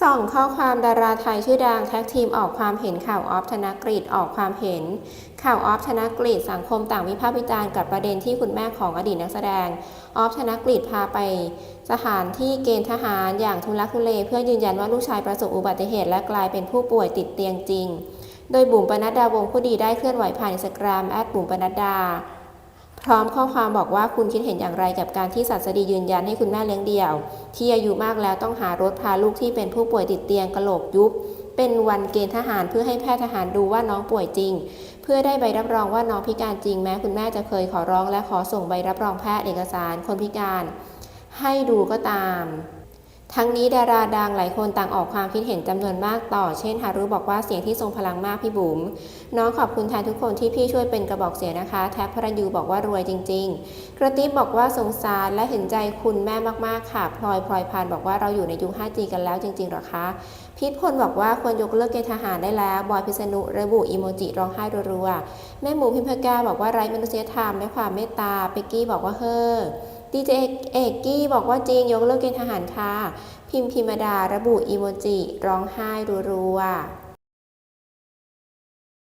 ส่องข้อความดาราไทยชื่อดังแท็กทีมออกความเห็นข่าวออฟธนกฤษออกความเห็น ข่าวออฟธนกฤษสังคมต่างวิพากษ์วิจารณ์กับประเด็นที่คุณแม่ของอดีตนักแสดง ออฟธนกฤษพาไป สถานที่เกณฑ์ทหารอย่างทุลักทุเล เพื่อยืนยันว่าลูกชายประสบอุบัติเหตุและกลายเป็นผู้ป่วยติดเตียงจริง โดยบุ๋มปนัดดาวงผู้ดีได้เคลื่อนไหวผ่านอินสตาแกรมแอดบุ๋มปนัดดา พร้อมข้อความบอกว่าคุณคิดเห็นอย่างไรกับการที่สัสดียืนยันให้คุณแม่เลี้ยงเดี่ยว ที่อายุมากแล้วต้องหารถพาลูกที่เป็นผู้ป่วยติดเตียงกระโหลกยุบ เป็นวันเกณฑ์ทหารเพื่อให้แพทย์ทหารดูว่าน้องป่วยจริง เพื่อได้ใบรับรองว่าน้องพิการจริงแม้คุณแม่จะเคยขอร้องและขอส่งใบรับรองแพทย์เอกสารคนพิการ ให้ดูก็ตาม ทั้งนี้ดาราดังหลายคนต่างออกความคิดเห็นจำนวนมากต่อ เช่นฮารุบอกว่าเสียงที่ทรงพลังมากพี่บุ๋มน้องขอบคุณแทนทุกคนที่พี่ช่วยเป็นกระบอกเสียงนะคะ แท็กพระยูบอกว่ารวยจริง ๆ กระติบบอกว่าสงสารและเห็นใจคุณแม่มากๆค่ะพลอยพลอยพานบอกว่าเราอยู่ในยุค 5G กันแล้วจริงๆหรอคะพิษพลบอกว่าควรยกเลิกเกณฑ์ทหารได้แล้วบอยพิษณุระบุอีโมจิร้องไห้รัวๆแม่หมูพิมพกาบอกว่าไร้มนุษยธรรมและความเมตตาเปกกี้บอกว่าเฮ้อ ดีเจเอกกี้บอกว่าจริงยกเลิกเกณฑ์ทหารค่ะ พิมพิมดาระบุอีโมจิ ร้องไห้รัวๆ